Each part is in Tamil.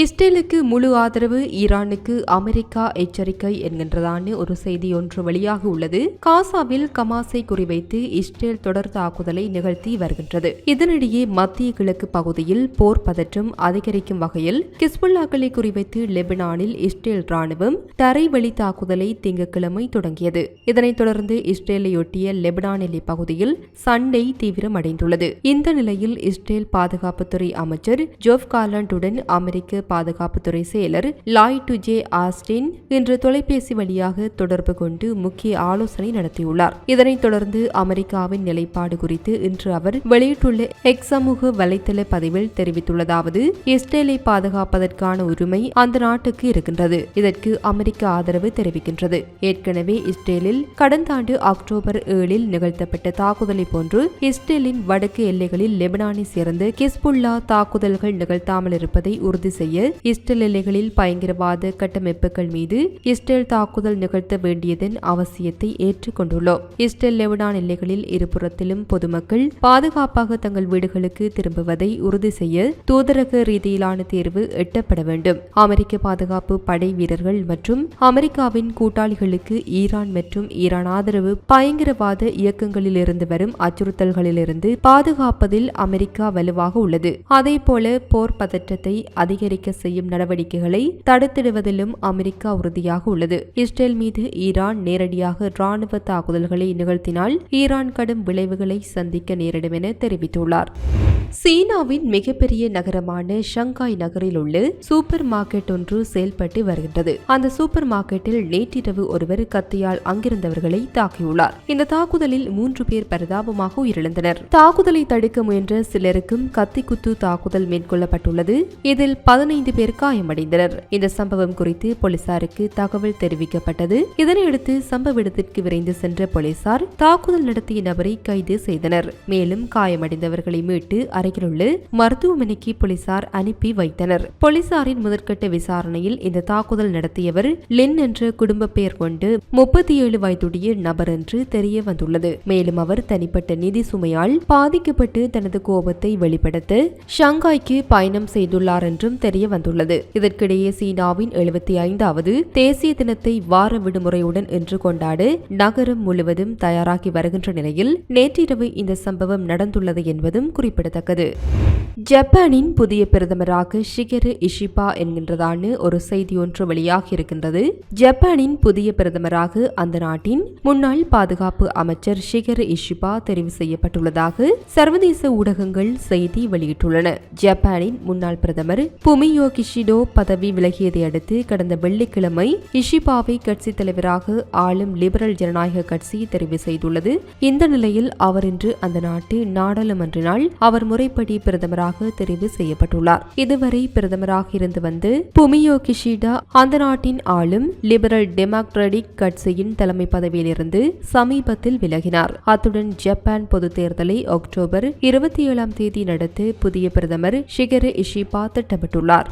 இஸ்ரேலுக்கு முழு ஆதரவு ஈரானுக்கு அமெரிக்கா எச்சரிக்கை என்கின்றதான ஒரு செய்தி ஒன்று வெளியாக உள்ளது. காசாவில் கமாஸை குறிவைத்து இஸ்ரேல் தொடர் தாக்குதலை நிகழ்த்தி வருகின்றது. இதனிடையே மத்திய கிழக்கு பகுதியில் போர் பதற்றம் அதிகரிக்கும் வகையில் கிஸ்புல்லாக்களை குறிவைத்து லெபனானில் இஸ்ரேல் ராணுவம் தரைவழி தாக்குதலை திங்கட்கிழமை தொடங்கியது. இதனைத் தொடர்ந்து இஸ்ரேலையொட்டிய லெபனான் எல்லை பகுதியில் சண்டை தீவிரமடைந்துள்ளது. இந்த நிலையில் இஸ்ரேல் பாதுகாப்புத்துறை அமைச்சர் ஜோப் கார்லண்டுடன் அமெரிக்க பாதுகாப்புத்துறை செயலர் லாய் டு ஜே ஆஸ்டின் இன்று தொலைபேசி வழியாக தொடர்பு கொண்டு முக்கிய ஆலோசனை நடத்தியுள்ளார். இதனைத் தொடர்ந்து அமெரிக்காவின் நிலைப்பாடு குறித்து இன்று அவர் வெளியிட்டுள்ள எக்ஸ் சமூக வலைதள பதிவில் தெரிவித்துள்ளதாவது இஸ்ரேலை பாதுகாப்பதற்கான உரிமை அந்த நாட்டுக்கு இருக்கின்றது. இதற்கு அமெரிக்க ஆதரவு தெரிவிக்கின்றது. ஏற்கனவே இஸ்ரேலில் கடந்த ஆண்டு அக்டோபர் ஏழில் நிகழ்த்தப்பட்ட தாக்குதலை போன்று இஸ்ரேலின் வடக்கு எல்லைகளில் லெபனானை சேர்ந்த கிஸ்புல்லா தாக்குதல்கள் நிகழ்த்தாமல் இருப்பதை உறுதி செய்ய இஸ்ரேல் எல்லைகளில் பயங்கரவாத கட்டமைப்புகள் மீது இஸ்ரேல் தாக்குதல் நிகழ்த்த வேண்டியதன் அவசியத்தை ஏற்றுக்கொண்டுள்ளோம். இஸ்ரேல் லெபனான் எல்லைகளில் இருபுறத்திலும் பொதுமக்கள் பாதுகாப்பாக தங்கள் வீடுகளுக்கு திரும்புவதை உறுதி செய்ய தூதரக ரீதியிலான தேர்வு எட்டப்பட வேண்டும். அமெரிக்க பாதுகாப்பு படை வீரர்கள் மற்றும் அமெரிக்காவின் கூட்டாளிகளுக்கு ஈரான் மற்றும் ஈரான் ஆதரவு பயங்கரவாத இயக்கங்களிலிருந்து வரும் அச்சுறுத்தல்களிலிருந்து பாதுகாப்பதில் அமெரிக்கா வலுவாக உள்ளது. அதே போல போர் பதற்றத்தை அதிகரிக்க செய்யும் நடவடிக்கைகளை தடுத்திடுவதிலும் அமெரிக்கா உறுதியாக உள்ளது. இஸ்ரேல் மீது ஈரான் நேரடியாக ராணுவ தாக்குதல்களை நிகழ்த்தினால் ஈரான் கடும் விளைவுகளை சந்திக்க நேரிடும் என தெரிவித்துள்ளார். சீனாவின் மிகப்பெரிய நகரமான ஷங்காய் நகரில் உள்ள சூப்பர் மார்க்கெட் ஒன்று செயல்பட்டு வருகின்றது. அந்த சூப்பர் மார்க்கெட்டில் நேற்றிரவு ஒருவர் கத்தியால் அங்கிருந்தவர்களை தாக்கியுள்ளார். இந்த தாக்குதலில் மூன்று பேர் பரிதாபமாக உயிரிழந்தனர். தாக்குதலை தடுக்க முயன்ற சிலருக்கும் கத்தி குத்து தாக்குதல் மேற்கொள்ளப்பட்டுள்ளது. இதில் பதினைந்து பேர் காயமடைந்தனர். இந்த சம்பவம் குறித்து போலீசாருக்கு தகவல் தெரிவிக்கப்பட்டது. இதனையடுத்து சம்பவ இடத்திற்கு விரைந்து சென்ற போலீசார் தாக்குதல் நடத்திய நபரை கைது செய்தனர். மேலும் காயமடைந்தவர்களை மீட்டு அருகிலுள்ள மருத்துவமனைக்கு போலீசார் அனுப்பி வைத்தனர். போலீசாரின் முதற்கட்ட விசாரணையில் இந்த தாக்குதல் நடத்தியவர் லின் என்ற குடும்ப பெயர் கொண்டு முப்பத்தி ஏழு வயதுடைய நபர் என்று தெரிய வந்துள்ளது. மேலும் அவர் தனிப்பட்ட நிதி சுமையால் பாதிக்கப்பட்டு தனது கோபத்தை வெளிப்படுத்த ஷங்காய்க்கு பயணம் செய்துள்ளார் என்றும் தெரிய வந்துள்ளது. இதற்கிடையே சீனாவின் எழுபத்தி ஐந்தாவது தேசிய தினத்தை வார விடுமுறையுடன் இன்று கொண்டாட நகரம் முழுவதும் தயாராகி வருகின்ற நிலையில் நேற்றிரவு இந்த சம்பவம் நடந்துள்ளது என்பதும் குறிப்பிடத்தக்கது. ஜப்பானின் புதிய பிரதமராக ஷிகரு இஷிபா என்கின்றதான ஒரு செய்தி ஒன்று வெளியாகி இருக்கின்றது ஜப்பானின் புதிய பிரதமராக அந்த நாட்டின் முன்னாள் பாதுகாப்பு அமைச்சர் ஷிகரு இஷிபா தெரிவு செய்யப்பட்டுள்ளதாக சர்வதேச ஊடகங்கள் செய்தி வெளியிட்டுள்ளன. ஜப்பானின் முன்னாள் பிரதமர் புமியோ கிஷிடோ பதவி விலகியதை அடுத்து கடந்த வெள்ளிக்கிழமை இஷிபாவை கட்சித் தலைவராக ஆளும் லிபரல் ஜனநாயக கட்சி தெரிவு செய்துள்ளது. இந்த நிலையில் அவர் இன்று அந்த நாட்டு நாடாளுமன்றினால் அவர் முறைப்படி பிரதமர் பிரதமராக தெரிவு செய்யப்பட்டுள்ளார். இதுவரை பிரதமராக இருந்து வந்து புமியோ கிஷிடா அந்த நாட்டின் ஆளும் லிபரல் டெமோக்ராட்டிக் கட்சியின் தலைமை பதவியிலிருந்து சமீபத்தில் விலகினார். அத்துடன் ஜப்பான் பொது தேர்தலை அக்டோபர் இருபத்தி ஏழாம் தேதி நடத்த புதிய பிரதமர் ஷிகரு இஷிபா திட்டமிட்டுள்ளார்.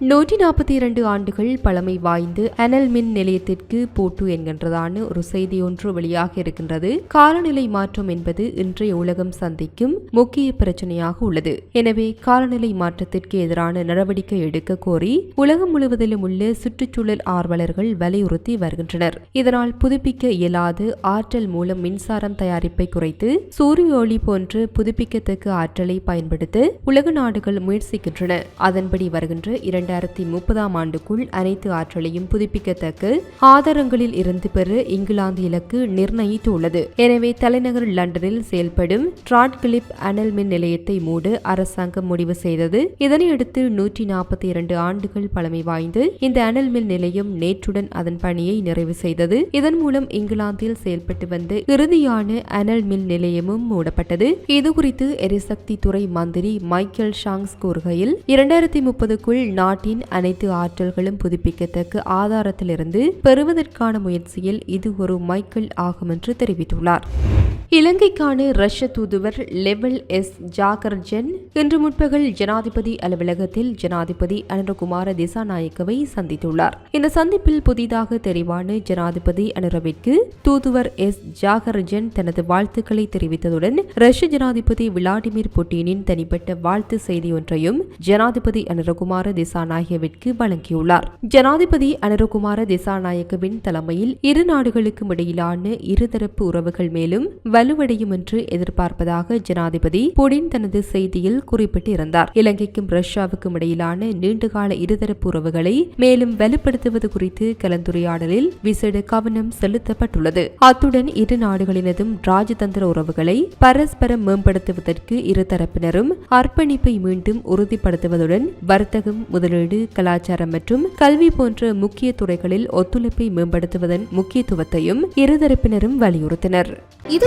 நூற்றி நாற்பத்தி இரண்டு ஆண்டுகள் பழமை வாய்ந்து அனல் மின் நிலையத்திற்கு பூட்டு என்கின்றதான ஒரு செய்தி ஒன்று வெளியாக இருக்கின்றது. காலநிலை மாற்றம் என்பது இன்றைய உலகம் சந்திக்கும் முக்கிய பிரச்சனையாக உள்ளது. எனவே காலநிலை மாற்றத்திற்கு எதிரான நடவடிக்கை எடுக்க கோரி உலகம் முழுவதிலும் உள்ள சுற்றுச்சூழல் ஆர்வலர்கள் வலியுறுத்தி வருகின்றனர். இதனால் புதுப்பிக்க இயலாது ஆற்றல் மூலம் மின்சாரம் தயாரிப்பை குறைத்து சூரிய ஒளி போன்று புதுப்பிக்கத்தக்க ஆற்றலை பயன்படுத்த உலக நாடுகள் முயற்சிக்கின்றன. அதன்படி வருகின்ற இரண்டாயிரத்தி முப்பதாம் ஆண்டுக்குள் அனைத்து ஆற்றலையும் புதுப்பிக்கத்தக்க ஆதாரங்களில் இருந்து பெற இங்கிலாந்து இலக்கு நிர்ணயித்துள்ளது. எனவே தலைநகர் லண்டனில் செயல்படும் டிராட்கிளிப் அனல் மின் நிலையத்தை மூட அரசாங்கம் முடிவு செய்தது. இதனையடுத்து நூற்றி நாற்பத்தி இரண்டு ஆண்டுகள் பழமை வாய்ந்து இந்த அனல் மில் நிலையம் நேற்றுடன் அதன் பணியை நிறைவு செய்தது. இதன் மூலம் இங்கிலாந்தில் செயல்பட்டு வந்த இறுதியான அனல் மில் நிலையமும் மூடப்பட்டது. இதுகுறித்து எரிசக்தி துறை மந்திரி மைக்கேல் ஷாங்ஸ் கூறுகையில் இரண்டாயிரத்தி முப்பதுக்குள் நாட்டின் அனைத்து ஆற்றல்களும் புதுப்பிக்கத்தக்க ஆதாரத்திலிருந்து பெறுவதற்கான முயற்சியில் இது ஒரு மைக்கேல் ஆகும் என்று தெரிவித்துள்ளார். இலங்கைக்கான ரஷ்ய தூதுவர் லெவல் எஸ். ஜாகர்ஜன் இன்று முற்பகல் ஜனாதிபதி அலுவலகத்தில் ஜனாதிபதி அனுரகுமார திசாநாயக்கவை சந்தித்துள்ளார். இந்த சந்திப்பில் புதிதாக தெரிவான ஜனாதிபதி அனுரவிற்கு தூதுவர் எஸ். ஜாகர்ஜன் தனது வாழ்த்துக்களை தெரிவித்ததுடன் ரஷ்ய ஜனாதிபதி விளாடிமிர் புட்டினின் தனிப்பட்ட வாழ்த்து செய்தி ஒன்றையும் ஜனாதிபதி அனுரகுமார திசாநாயகவிற்கு வழங்கியுள்ளார். ஜனாதிபதி அனுரகுமார திசாநாயக்கவின் தலைமையில் இரு நாடுகளுக்கும் இடையிலான இருதரப்பு உறவுகள் மேலும் வலுவடையும் என்று எதிர்பார்ப்பதாக ஜனாதிபதி புடின் தனது செய்தியில் குறிப்பிட்டிருந்தார். இலங்கைக்கும் ரஷ்யாவுக்கும் இடையிலான நீண்டகால இருதரப்பு உறவுகளை மேலும் வலுப்படுத்துவது குறித்து கலந்துரையாடலில் விசேட கவனம் செலுத்தப்பட்டுள்ளது. அத்துடன் இரு நாடுகளினதும் ராஜதந்திர உறவுகளை பரஸ்பரம் மேம்படுத்துவதற்கு இருதரப்பினரும் அர்ப்பணிப்பை மீண்டும் உறுதிப்படுத்துவதுடன் வர்த்தகம் முதலீடு கலாச்சாரம் மற்றும் கல்வி போன்ற முக்கிய துறைகளில் ஒத்துழைப்பை மேம்படுத்துவதன் முக்கியத்துவத்தையும் இருதரப்பினரும் வலியுறுத்தினர். இது